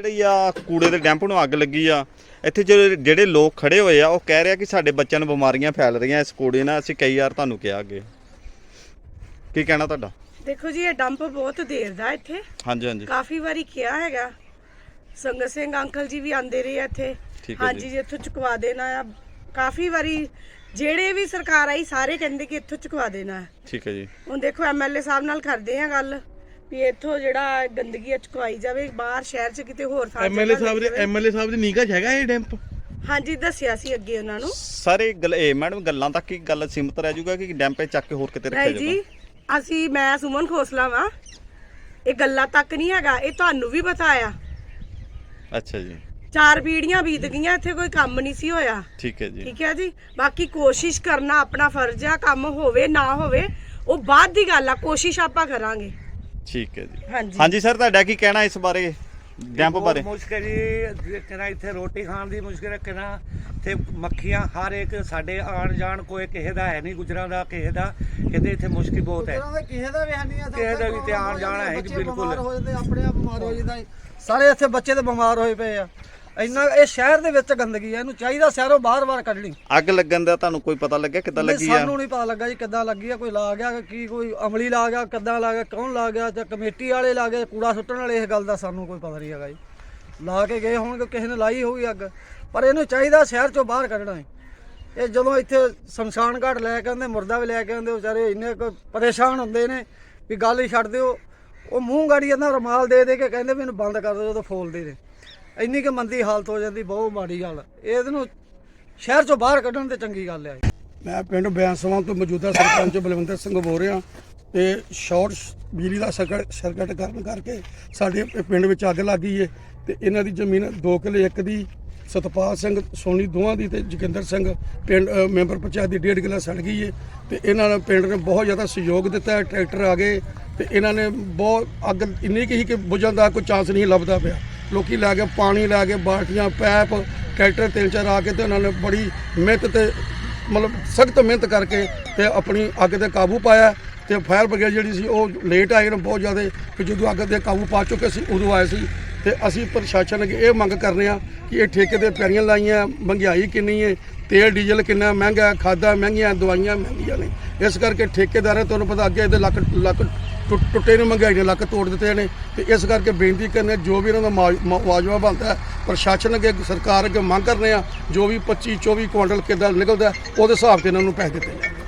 ਜਿਹੜੀ ਆ ਕੂੜੇ ਦੇ ਡੈਂਪ ਨੂੰ ਅੱਗ ਲੱਗੀ ਆ ਇੱਥੇ ਜਿਹੜੇ ਲੋਕ ਖੜੇ ਹੋਏ ਆ ਉਹ ਕਹਿ ਰਿਹਾ ਕਿ ਸਾਡੇ ਬੱਚਿਆਂ ਨੂੰ ਬਿਮਾਰੀਆਂ ਫੈਲ ਰਹੀਆਂ ਇਸ ਕੂੜੇ ਨਾਲ। ਅਸੀਂ ਕਈ ਵਾਰ ਤੁਹਾਨੂੰ ਕਿਹਾ ਅੱਗੇ। ਕੀ ਕਹਿਣਾ ਤੁਹਾਡਾ? ਦੇਖੋ ਜੀ ਇਹ ਡੰਪ ਬਹੁਤ ਦੇਰ ਦਾ ਇੱਥੇ। ਹਾਂਜੀ ਹਾਂਜੀ। ਕਾਫੀ ਵਾਰੀ ਕਿਹਾ ਹੈਗਾ। ਸੰਗਤ ਸਿੰਘ ਅੰਕਲ ਜੀ ਵੀ ਆਂਦੇ ਰਹੇ ਆ ਇੱਥੇ। ਠੀਕ ਹੈ ਹਾਂਜੀ ਜੀ। ਜੀ ਇੱਥੋਂ ਚੁਕਵਾ ਦੇਣਾ ਆ। ਕਾਫੀ ਵਾਰੀ ਜਿਹੜੇ ਵੀ ਸਰਕਾਰ ਆਈ ਸਾਰੇ ਕਹਿੰਦੇ ਕਿ ਇੱਥੋਂ ਚੁਕਵਾ ਦੇਣਾ। ਹੈ ਠੀਕ ਹੈ ਜੀ। ਹੁਣ ਦੇਖੋ ਐਮਐਲਏ ਸਾਹਿਬ ਨਾਲ ਕਰਦੇ ਆ ਗੱਲ। ਵੀ ਇੱਥੋਂ ਜਿਹੜਾ ਗੰਦਗੀ ਆ ਚੁਕਵਾਈ ਜਾਵੇ ਬਾਹਰ ਸ਼ਹਿਰ 'ਚ ਕਿਤੇ ਹੋਰ ਥਾਂ ਐਮਐਲਏ ਸਾਹਿਬ ਦੇ। ਐਮਐਲਏ ਸਾਹਿਬ ਦੀ ਨਿਗਾਹ 'ਚ ਹੈਗਾ ਇਹ ਡੈਂਪ? ਹਾਂਜੀ ਦੱਸਿਆ ਸੀ ਅੱਗੇ ਉਹਨਾਂ ਨੂੰ। ਸਾਰੇ ਗੱਲ ਇਹ ਮੈਡਮ ਗੱਲਾਂ ਤੱਕ ਹੀ ਗੱਲ ਸੀਮਤ ਰਹਿ ਜਾਊਗਾ ਕਿ ਡੈਂਪੇ ਚੱਕ ਕੇ ਹੋਰ ਕਿਤੇ ਰੱਖਿਆ ਨਹੀਂ ਜੀ ਜਾਊਗਾ। ਅਸੀਂ ਮੈਂ ਸੁਮਨ ਖੋਸਲਾ ਵਾਂ। ਇਹ ਗੱਲਾਂ ਤੱਕ ਨਹੀਂ ਹੈਗਾ ਇਹ ਤੁਹਾਨੂੰ ਵੀ ਪਤਾ ਆ। ਅੱਛਾ ਜੀ। ਚਾਰ ਪੀੜੀਆਂ ਬੀਤ ਗਈਆਂ ਇੱਥੇ ਕੋਈ ਕੰਮ ਨਹੀਂ ਸੀ ਹੋਇਆ। ਠੀਕ ਹੈ ਜੀ। ਠੀਕ ਹੈ ਜੀ? ਬਾਕੀ ਕੋਸ਼ਿਸ਼ ਕਰਨਾ ਆਪਣਾ ਫਰਜ਼ ਆ ਕੰਮ ਹੋਵੇ ਨਾ ਹੋਵੇ ਉਹ ਬਾਅਦ ਦੀ ਗੱਲ ਆ ਕੋਸ਼ਿਸ਼ ਆਪਾਂ ਕਰਾਂਗੇ। ਠੀਕ ਹੈ ਜੀ। ਹਾਂਜੀ। ਹਾਂਜੀ ਸਰ ਤੁਹਾਡਾ ਕੀ ਕਹਿਣਾ ਇਸ ਬਾਰੇ? ਡੈਂਪ ਬਹੁਤ ਬਾਰੇ। ਮੁਸ਼ਕਿਲ ਜੀ। ਕਿਨਾ ਇੱਥੇ ਰੋਟੀ ਖਾਣ ਦੀ ਮੁਸ਼ਕਿਲ ਹੈ ਕਿਨਾ ਤੇ ਮੱਖੀਆਂ ਹਰ ਇੱਕ ਸਾਡੇ ਆਣ ਜਾਣ ਕੋਈ ਕਿਸੇ ਦਾ ਹੈ ਨਹੀਂ ਗੁਜਰਾਂ ਦਾ ਕਿਸੇ ਦਾ ਕਹਿੰਦੇ ਇੱਥੇ ਮੁਸ਼ਕਿਲ ਬਹੁਤ ਹੈ। ਦਾ ਕਿਸੇ ਦਾ ਵੀ ਹੈ ਨਹੀਂ ਆ ਕਿਸੇ ਦਾ ਵੀ ਧਿਆਨ ਜਾਣਾ ਹੈ ਜੀ, ਬੱਚੇ ਬਿਲਕੁਲ। ਬਿਮਾਰ ਹੋ ਜਾਂਦੇ ਆਪਣੇ ਆਪ ਬਿਮਾਰ ਹੋ ਜਾਂਦਾ ਸਾਰੇ ਇੱਥੇ ਬੱਚੇ ਤੇ ਬਿਮਾਰ ਹੋਏ ਪਏ ਆ। ਇੰਨਾ ਇਹ ਸ਼ਹਿਰ ਦੇ ਵਿੱਚ ਗੰਦਗੀ ਆ ਇਹਨੂੰ ਚਾਹੀਦਾ ਸ਼ਹਿਰੋਂ ਬਾਹਰ-ਬਾਹਰ ਕੱਢਣੀ। ਅੱਗ ਲੱਗਣ ਦਾ ਤੁਹਾਨੂੰ ਕੋਈ ਪਤਾ ਲੱਗਿਆ ਕਿੱਦਾਂ ਨਹੀਂ, ਲੱਗੀ ਆ? ਸਾਨੂੰ ਨਹੀਂ ਪਤਾ ਲੱਗਾ ਜੀ ਕਿੱਦਾਂ ਲੱਗੀ ਆ ਕੋਈ ਲਾ ਗਿਆ ਕੀ ਕੋਈ ਅਮਲੀ ਲਾ ਗਿਆ ਕਿੱਦਾਂ ਲਾ ਗਿਆ ਕੌਣ ਲਾ ਗਿਆ ਤੇ ਕਮੇਟੀ ਵਾਲੇ ਲਾ ਗਏ ਕੂੜਾ ਸੁੱਟਣ ਵਾਲੇ ਇਹ ਗੱਲ ਦਾ ਸਾਨੂੰ ਕੋਈ ਪਤਾ ਨਹੀਂ ਹੈਗਾ ਜੀ। ਲਾ ਕੇ ਗਏ ਹੋਣਗੇ ਕਿਸੇ ਨੇ ਲਾਈ ਹੋਊਗੀ ਅੱਗ ਪਰ ਇਹਨੂੰ ਚਾਹੀਦਾ ਸ਼ਹਿਰ ਚੋਂ ਬਾਹਰ ਕੱਢਣਾ ਹੈ। ਇਹ ਜਦੋਂ ਇੱਥੇ ਸ਼ਮਸ਼ਾਨ ਘਾਟ ਲੈ ਕੇ ਆਉਂਦੇ ਮੁਰਦਾ ਵੀ ਲੈ ਕੇ ਆਉਂਦੇ ਵਿਚਾਰੇ ਇੰਨੇ ਕੁ ਪਰੇਸ਼ਾਨ ਹੁੰਦੇ ਨੇ ਵੀ ਗੱਲ ਹੀ ਛੱਡ ਦਿਓ। ਉਹ ਮੂੰਹ ਗਾੜੀ ਜਾਂਦਾ ਰੁਮਾਲ ਦੇ ਦੇ ਕੇ ਕਹਿੰਦੇ ਮੈਨੂੰ ਬੰਦ ਕਰ ਦਿਓ ਜਦੋਂ ਫੋਲਦੇ ਨੇ। ਇੰਨੀ ਕੁ ਮੰਦੀ ਹਾਲਤ ਹੋ ਜਾਂਦੀ, ਬਹੁਤ ਮਾੜੀ ਗੱਲ। ਇਹਦੇ ਨੂੰ ਸ਼ਹਿਰ ਚੋਂ ਬਾਹਰ ਕੱਢਣ ਤੇ ਚੰਗੀ ਗੱਲ ਹੈ ਮੈਂ ਪਿੰਡ ਬਿਆਨਸਵਾਂ ਤੋਂ ਮੌਜੂਦਾ ਸਰਪੰਚ ਬਲਵਿੰਦਰ ਸਿੰਘ ਬੋਲ ਰਿਹਾ ਤੇ ਸ਼ਾਰਟ ਬਿਜਲੀ ਦਾ ਸਰਕਟ ਸਰਕਟ ਕਰਨ ਕਰਕੇ ਸਾਡੇ ਪਿੰਡ ਵਿੱਚ ਅੱਗ ਲੱਗ ਗਈ ਏ ਤੇ ਇਹਨਾਂ ਦੀ ਜ਼ਮੀਨ 2 ਕਿੱਲੇ, ਇੱਕ ਦੀ ਸਤਪਾਲ ਸਿੰਘ, ਸੋਨੀ ਦੋਵਾਂ ਦੀ ਤੇ ਜੋਗਿੰਦਰ ਸਿੰਘ ਪਿੰਡ ਮੈਂਬਰ ਪੰਚਾਇਤ ਦੀ 1.5 ਕਿੱਲਾ ਸੜ ਗਈ ਏ ਤੇ ਇਹਨਾਂ ਨੇ ਪਿੰਡ ਨੇ ਬਹੁਤ ਜ਼ਿਆਦਾ ਸਹਿਯੋਗ ਦਿੱਤਾ, ਟਰੈਕਟਰ ਆ ਗਏ ਤੇ ਇਹਨਾਂ ਨੇ ਬਹੁਤ ਅੱਗ, ਇੰਨੀ ਕੁ ਸੀ ਕਿ ਬੁਝਣ ਦਾ ਕੋਈ ਚਾਂਸ ਨਹੀਂ ਲੱਭਦਾ ਪਿਆ। ਲੋਕੀ ਲੈ ਕੇ ਪਾਣੀ ਲੈ ਕੇ ਬਾਲਟੀਆਂ, ਪੈਪ, ਟਰੈਕਟਰ ਤਿੰਨ ਚਾਰ ਆ ਕੇ ਤੇ ਉਹਨਾਂ ਨੇ ਬੜੀ ਮਿਹਨਤ ਤੇ ਮਤਲਬ ਸਖਤ ਮਿਹਨਤ ਕਰਕੇ ਤੇ ਆਪਣੀ ਅੱਗ ਤੇ ਕਾਬੂ ਪਾਇਆ ਤੇ ਫਾਇਰ ਬ੍ਰਿਗੇਡ ਜਿਹੜੀ ਸੀ ਉਹ ਲੇਟ ਆਏ ਨੇ ਬਹੁਤ ਜ਼ਿਆਦਾ ਕਿ ਜਦੋਂ ਅੱਗ ਤੇ ਕਾਬੂ ਪਾ ਚੁੱਕੇ ਸੀ, ਉਦੋਂ ਆਏ ਸੀ ਤੇ ਅਸੀਂ ਪ੍ਰਸ਼ਾਸਨ ਅੱਗੇ ਇਹ ਮੰਗ ਕਰਨੇ ਆ ਕਿ ਇਹ ਠੇਕੇ 'ਤੇ ਪੈਰੀਆਂ ਲਾਈਆਂ, ਮਹਿੰਗਾਈ ਕਿੰਨੀ ਹੈ ਤੇਲ, ਡੀਜ਼ਲ ਕਿੰਨਾ ਮਹਿੰਗਾ, ਖਾਦਾਂ ਮਹਿੰਗੀਆਂ, ਦਵਾਈਆਂ ਮਹਿੰਗੀਆਂ ਨੇ। ਇਸ ਕਰਕੇ ਠੇਕੇਦਾਰਾਂ ਤੁਹਾਨੂੰ ਪਤਾ ਅੱਗੇ ਇਹਦੇ ਲੱਖ ਲੱਖ ਟੁੱਟ- ਟੁੱਟੇ ਨੇ ਮਹਿੰਗਾਈ ਨੇ ਲੱਕ ਤੋੜ ਦਿੱਤੇ ਨੇ ਤੇ ਇਸ ਕਰਕੇ ਬੇਨਤੀ ਕਰਨੇ ਜੋ ਵੀ ਇਹਨਾਂ ਦਾ ਮੁਆ- ਮੁਆਵਜ਼ਾ ਬਣਦਾ ਹੈ, ਪ੍ਰਸ਼ਾਸਨ ਅੱਗੇ ਸਰਕਾਰ ਅੱਗੇ ਮੰਗ ਕਰਨੇ ਆ ਜੋ ਵੀ 25 24 ਕੁਇੰਟਲ ਕਿੱਦਾਂ ਨਿਕਲਦਾ ਹੈ, ਉਹਦੇ ਹਿਸਾਬ ਤੇ ਇਹਨਾਂ ਨੂੰ ਪੈਸੇ ਦਿੱਤੇ ਜਾਣ।